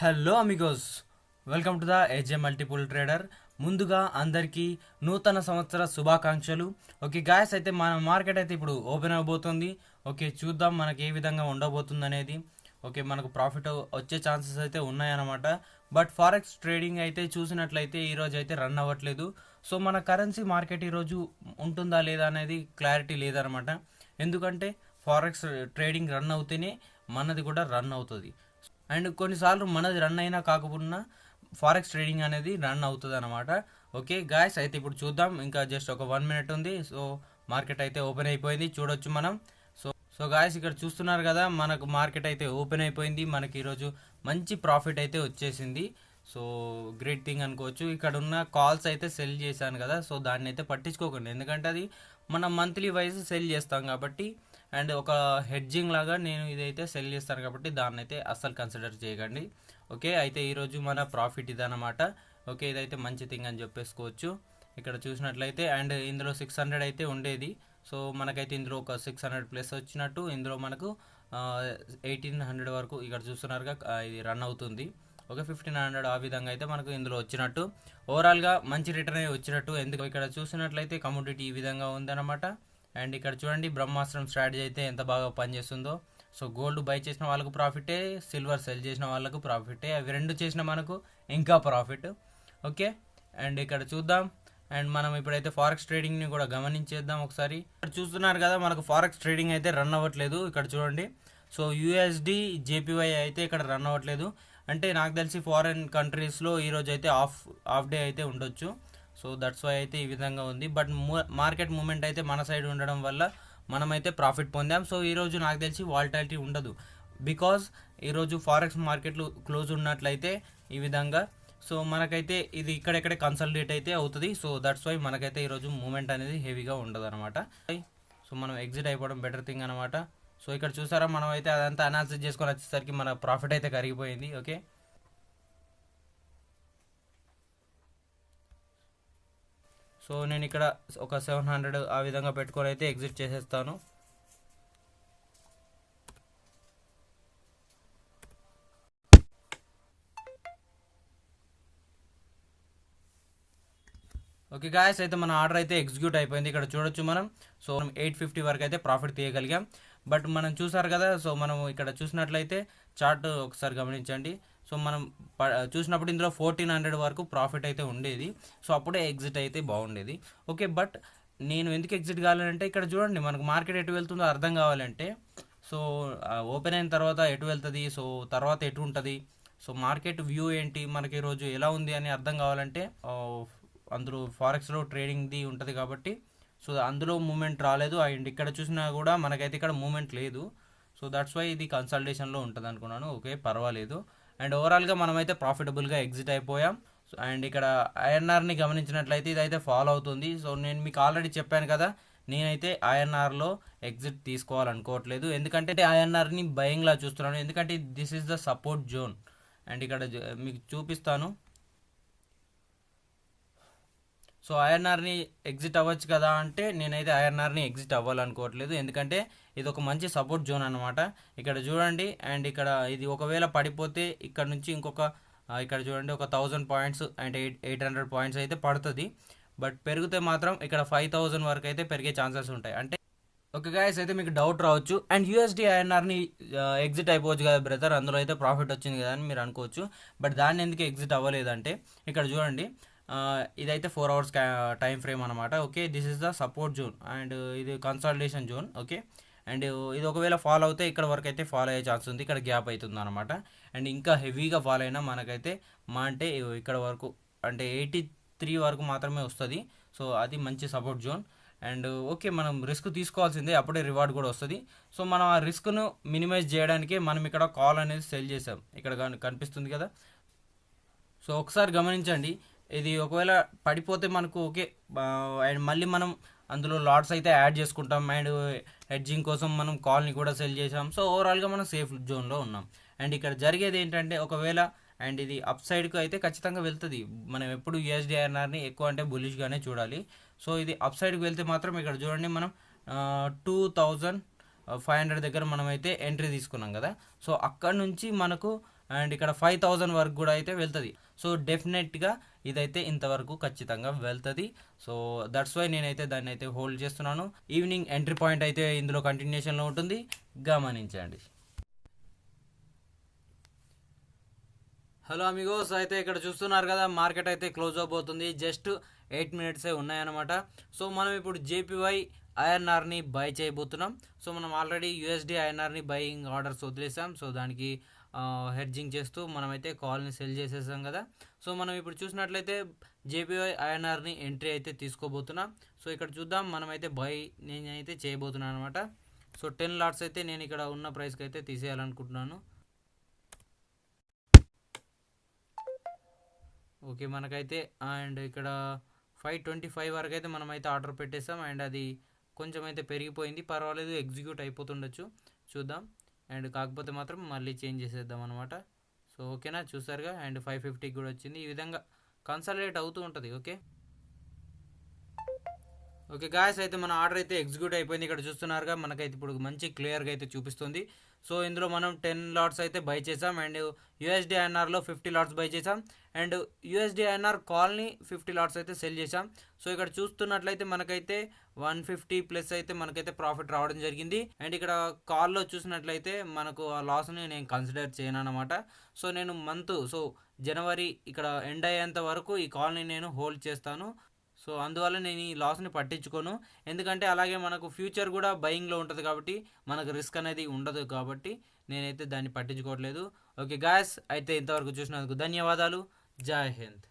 Hello amigos welcome to the AJ multiple trader ముందుగా అందరికీ నూతన సంవత్సర శుభాకాంక్షలు. ఓకే గాయస్ అయితే మన మార్కెట్ అయితే ఇప్పుడు ఓపెన్ అవబోతుంది. ఓకే చూద్దాం మనకి ఏ విధంగా ఉండబోతుంది అనేది ఓకే మనకు ప్రాఫిట్ వచ్చే ఛాన్సెస్ అయితే ఉన్నాయన్నమాట. బట్ ఫారెక్స్ ట్రేడింగ్ అయితే చూసినట్లయితే ఈరోజు అయితే రన్ అవ్వట్లేదు. సో మన కరెన్సీ మార్కెట్ ఈరోజు ఉంటుందా లేదా అనేది క్లారిటీ లేదనమాట ఎందుకంటే ఫారెక్స్ ట్రేడింగ్ రన్ అవుతేనే మనది కూడా రన్ అవుతుంది. అండ్ కొన్నిసార్లు మనది రన్ అయినా కాకపోయినా ఫారెక్స్ ట్రేడింగ్ అనేది రన్ అవుతుంది అనమాట ఓకే గాయస్ అయితే ఇప్పుడు చూద్దాం. ఇంకా జస్ట్ ఒక వన్ మినిట్ ఉంది. సో మార్కెట్ అయితే ఓపెన్ అయిపోయింది. చూడొచ్చు మనం. సో సో గాయస్ ఇక్కడ చూస్తున్నారు కదా మనకు మార్కెట్ అయితే ఓపెన్ అయిపోయింది. మనకి ఈరోజు మంచి ప్రాఫిట్ అయితే వచ్చేసింది. సో గ్రేట్ థింగ్ అనుకోవచ్చు. ఇక్కడ ఉన్న కాల్స్ అయితే సెల్ చేశాను కదా. సో దాన్ని అయితే పట్టించుకోకండి. ఎందుకంటే అది మనం మంత్లీ వైజ్ సెల్ చేస్తాం కాబట్టి అండ్ ఒక హెడ్జింగ్ లాగా నేను ఇదైతే సెల్ చేస్తాను కాబట్టి దాన్ని అయితే అస్సలు కన్సిడర్ చేయకండి. ఓకే అయితే ఈరోజు మన ప్రాఫిట్ ఇదన్నమాట. ఓకే ఇదైతే మంచి థింగ్ అని చెప్పేసుకోవచ్చు. ఇక్కడ చూసినట్లయితే అండ్ ఇందులో సిక్స్ హండ్రెడ్ అయితే ఉండేది. సో మనకైతే ఇందులో ఒక సిక్స్ హండ్రెడ్ ప్లస్ వచ్చినట్టు ఇందులో మనకు ఎయిటీన్ హండ్రెడ్ వరకు ఇక్కడ చూస్తున్నారుగా ఇది రన్ అవుతుంది. ఓకే ఫిఫ్టీన్ హండ్రెడ్ ఆ విధంగా అయితే మనకు ఇందులో వచ్చినట్టు. ఓవరాల్గా మంచి రిటర్న్ అయ్యి వచ్చినట్టు. ఎందుకు? ఇక్కడ చూసినట్లయితే కమోడిటీ ఈ విధంగా ఉందన్నమాట. అండ్ ఇక్కడ చూడండి బ్రహ్మాస్త్రం స్ట్రాటజీ అయితే ఎంత బాగా పనిచేస్తుందో. సో గోల్డ్ బై చేసిన వాళ్ళకు ప్రాఫిటే సిల్వర్ సెల్ చేసిన వాళ్ళకు ప్రాఫిటే అవి రెండు చేసిన మనకు ఇంకా ప్రాఫిట్ ఓకే? అండ్ ఇక్కడ చూద్దాం. అండ్ మనం ఇప్పుడైతే ఫారెక్స్ ట్రేడింగ్ని కూడా గమనించేద్దాం ఒకసారి. ఇక్కడ చూస్తున్నారు కదా మనకు ఫారెక్స్ ట్రేడింగ్ అయితే రన్ అవ్వట్లేదు ఇక్కడ చూడండి. సో యూఎస్డి జేపీవై అయితే ఇక్కడ రన్ అవ్వట్లేదు. అంటే నాకు తెలిసి ఫారెన్ కంట్రీస్లో ఈరోజు అయితే ఆఫ్ ఆఫ్ డే అయితే ఉండొచ్చు. సో దట్స్ వై అయితే ఈ విధంగా ఉంది. బట్ మార్కెట్ మూమెంట్ అయితే మన సైడ్ ఉండడం వల్ల మనమైతే ప్రాఫిట్ పొందాం. సో ఈరోజు నాకు తెలిసి వాల్టాలిటీ ఉండదు. బికాజ్ ఈరోజు ఫారెక్స్ మార్కెట్లు క్లోజ్ ఉన్నట్లయితే ఈ విధంగా. సో మనకైతే ఇది ఇక్కడెక్కడే కన్సల్టేట్ అయితే అవుతుంది. సో దట్స్ వై మనకైతే ఈరోజు మూమెంట్ అనేది హెవీగా ఉండదు అనమాట సో మనం ఎగ్జిట్ అయిపోవడం బెటర్ థింగ్ అనమాట సో ఇక్కడ చూసారా మనం అయితే అదంతా అనాలిసిస్ చేసుకొని వచ్చేసరికి మన ప్రాఫిట్ అయితే కరిగిపోయింది. ఓకే సో నేను ఇక్కడ ఒక సెవెన్ హండ్రెడ్ ఆ విధంగా పెట్టుకొని అయితే ఎగ్జిట్ చేసేస్తాను. ఓకే గాయస్ అయితే మన ఆర్డర్ అయితే ఎగ్జిక్యూట్ అయిపోయింది. ఇక్కడ చూడొచ్చు మనం. సో మనం ఎయిట్ ఫిఫ్టీ వరకు అయితే ప్రాఫిట్ తీయగలిగాం. బట్ మనం చూసారు కదా సో మనం ఇక్కడ చూసినట్లయితే చార్ట్ ఒకసారి గమనించండి. సో మనం ప- చూసినప్పుడు ఇందులో ఫోర్టీన్ హండ్రెడ్ వరకు ప్రాఫిట్ అయితే ఉండేది. సో అప్పుడే ఎగ్జిట్ అయితే బాగుండేది. ఓకే బట్ నేను ఎందుకు ఎగ్జిట్ కావాలంటే ఇక్కడ చూడండి మనకు మార్కెట్ ఎటు వెళ్తుందో అర్థం కావాలంటే సో ఓపెన్ అయిన తర్వాత ఎటు వెళ్తుంది? సో తర్వాత ఎటు ఉంటుంది? సో మార్కెట్ వ్యూ ఏంటి? మనకి ఈరోజు ఎలా ఉంది అని అర్థం కావాలంటే అందులో ఫారెక్స్లో ట్రేడింగ్ది ఉంటుంది కాబట్టి సో అందులో మూమెంట్ రాలేదు. అండ్ ఇక్కడ చూసినా కూడా మనకైతే ఇక్కడ మూమెంట్ లేదు. సో దట్స్ వై ఇది కన్సల్టేషన్లో ఉంటుంది అనుకున్నాను ఓకే పర్వాలేదు. అండ్ ఓవరాల్గా మనమైతే ప్రాఫిటబుల్గా ఎగ్జిట్ అయిపోయాం. సో అండ్ ఇక్కడ ఐఎన్ఆర్ని గమనించినట్లయితే ఇదైతే ఫాలో అవుతుంది. సో నేను మీకు ఆల్రెడీ చెప్పాను కదా నేనైతే ఐఎన్ఆర్లో ఎగ్జిట్ తీసుకోవాలనుకోవట్లేదు. ఎందుకంటే ఐఎన్ఆర్ని భయంలా చూస్తున్నాను. ఎందుకంటే this is the support zone and ఇక్కడ మీకు చూపిస్తాను. సో ఐఎన్ఆర్ని ఎగ్జిట్ అవ్వచ్చు కదా అంటే నేనైతే ఐఎన్ఆర్ని ఎగ్జిట్ అవ్వాలనుకోవట్లేదు. ఎందుకంటే ఇది ఒక మంచి సపోర్ట్ జోన్ అనమాట ఇక్కడ చూడండి అండ్ ఇక్కడ ఇది ఒకవేళ పడిపోతే ఇక్కడ నుంచి ఇంకొక ఇక్కడ చూడండి ఒక thousand points and eight eight hundred points అయితే పడుతుంది. బట్ పెరిగితే మాత్రం ఇక్కడ ఫైవ్ థౌజండ్ వరకు అయితే పెరిగే ఛాన్సెస్ ఉంటాయి. అంటే ఓకే గాయస్ అయితే మీకు డౌట్ రావచ్చు. అండ్ యూఎస్డి ఐఎన్ఆర్ని ఎగ్జిట్ అయిపోవచ్చు కదా బ్రదర్ అందులో అయితే ప్రాఫిట్ వచ్చింది కదా అని మీరు అనుకోవచ్చు. బట్ దాన్ని ఎందుకు ఎగ్జిట్ అవ్వలేదంటే ఇక్కడ చూడండి ఇదైతే ఫోర్ అవర్స్ టైం ఫ్రేమ్ అనమాట okay this is the support zone and ఇది కన్సల్టేషన్ జోన్ ఓకే అండ్ ఇది ఒకవేళ ఫాలో అవుతే ఇక్కడ వరకు అయితే ఫాలో అయ్యే ఛాన్స్ ఉంది. ఇక్కడ గ్యాప్ అవుతుంది అనమాట అండ్ ఇంకా హెవీగా ఫాలో అయినా మనకైతే మా అంటే ఇక్కడ వరకు అంటే ఎయిటీ త్రీ వరకు మాత్రమే వస్తుంది. సో అది మంచి సపోర్ట్ జోన్ అండ్ ఓకే మనం రిస్క్ తీసుకోవాల్సిందే. అప్పుడే రివార్డ్ కూడా వస్తుంది. సో మనం ఆ రిస్క్ను మినిమైజ్ చేయడానికే మనం ఇక్కడ కాల్ అనేది సెల్ చేసాం ఇక్కడ కనిపిస్తుంది కదా? సో ఒకసారి గమనించండి. ఇది ఒకవేళ పడిపోతే మనకు ఓకే. అండ్ మళ్ళీ మనం అందులో లాట్స్ అయితే యాడ్ చేసుకుంటాం. అండ్ హెడ్జింగ్ కోసం మనం కాల్ని కూడా సెల్ చేసాం. సో ఓవరాల్గా మనం సేఫ్ జోన్లో ఉన్నాం. అండ్ ఇక్కడ జరిగేది ఏంటంటే ఒకవేళ అండ్ ఇది అప్ సైడ్కి అయితే ఖచ్చితంగా వెళ్తుంది. మనం ఎప్పుడు యూఎస్డిఆర్ఆర్ని ఎక్కువ అంటే బులిష్గానే చూడాలి. సో ఇది అప్ సైడ్కి వెళ్తే మాత్రం ఇక్కడ చూడండి మనం టూ థౌజండ్ ఫైవ్ హండ్రెడ్ దగ్గర మనం అయితే ఎంట్రీ తీసుకున్నాం కదా. సో అక్కడ నుంచి మనకు అండ్ ఇక్కడ ఫైవ్ థౌజండ్ వరకు కూడా అయితే వెళ్తుంది. సో డెఫినెట్గా ఇదైతే ఇంతవరకు ఖచ్చితంగా వెళ్తుంది. సో దట్స్ వై నేనైతే దాన్ని అయితే హోల్డ్ చేస్తున్నాను. ఈవినింగ్ ఎంట్రీ పాయింట్ అయితే ఇందులో కంటిన్యూషన్లో ఉంటుంది. గమనించండి. హలో అమిగోస్ అయితే ఇక్కడ చూస్తున్నారు కదా మార్కెట్ అయితే క్లోజ్ అవబోతుంది. జస్ట్ ఎయిట్ మినిట్సే ఉన్నాయన్నమాట. సో మనం ఇప్పుడు జేపీవై ఐఎన్ఆర్ని బై చేయబోతున్నాం. సో మనం ఆల్రెడీ యూఎస్డి ఐఎన్ఆర్ని బయింగ్ ఆర్డర్స్ వదిలేసాం. సో దానికి హెడ్జింగ్ చేస్తూ మనమైతే కాల్ని సెల్ చేసేసాం కదా. సో మనం ఇప్పుడు చూసినట్లయితే జేపీవై ఐఎన్ఆర్ని ఎంట్రీ అయితే తీసుకోబోతున్నాం. సో ఇక్కడ చూద్దాం మనమైతే బై నేనైతే చేయబోతున్నాను అనమాట సో టెన్ లాట్స్ అయితే నేను ఇక్కడ ఉన్న ప్రైస్కి అయితే తీసేయాలనుకుంటున్నాను. ఓకే మనకైతే అండ్ ఇక్కడ ఫైవ్ ట్వంటీ ఫైవ్ వరకు అయితే మనం అయితే ఆర్డర్ పెట్టేసాం. అండ్ అది కొంచెం అయితే పెరిగిపోయింది. పర్వాలేదు ఎగ్జిక్యూట్ అయిపోతుండొచ్చు. చూద్దాం. అండ్ కాకపోతే మాత్రం మళ్ళీ చేంజ్ చేసేద్దాం అనమాట సో ఓకేనా? చూసారుగా? అండ్ ఫైవ్ ఫిఫ్టీకి కూడా వచ్చింది. ఈ విధంగా కన్సల్టేట్ అవుతూ ఉంటుంది ఓకే? ఓకే గాయస్ అయితే మన ఆర్డర్ అయితే ఎగ్జిక్యూట్ అయిపోయింది. ఇక్కడ చూస్తున్నారుగా మనకైతే ఇప్పుడు మంచి క్లియర్గా అయితే చూపిస్తుంది. సో ఇందులో మనం టెన్ లాట్స్ అయితే బై చేసాం. అండ్ యూఎస్డి ఐఎన్ఆర్లో ఫిఫ్టీ లాట్స్ బై చేసాం. అండ్ యూఎస్డి ఐఎన్ఆర్ కాల్ని ఫిఫ్టీ లాట్స్ అయితే సెల్ చేసాం. సో ఇక్కడ చూస్తున్నట్లయితే మనకైతే వన్ ఫిఫ్టీ ప్లస్ అయితే మనకైతే ప్రాఫిట్ రావడం జరిగింది. అండ్ ఇక్కడ కాల్లో చూసినట్లయితే మనకు ఆ లాస్ని నేను కన్సిడర్ చేయను అనమాట సో నేను మంత్ సో జనవరి ఇక్కడ ఎండ్ అయ్యేంత వరకు ఈ కాల్ని నేను హోల్డ్ చేస్తాను. సో అందువల్ల నేను ఈ లాస్ని పట్టించుకోను. ఎందుకంటే అలాగే మనకు ఫ్యూచర్ కూడా బయింగ్లో ఉంటుంది కాబట్టి మనకు రిస్క్ అనేది ఉండదు కాబట్టి నేనైతే దాన్ని పట్టించుకోవట్లేదు. ఓకే గాయస్ అయితే ఇంతవరకు చూసినందుకు ధన్యవాదాలు. జై హింద్.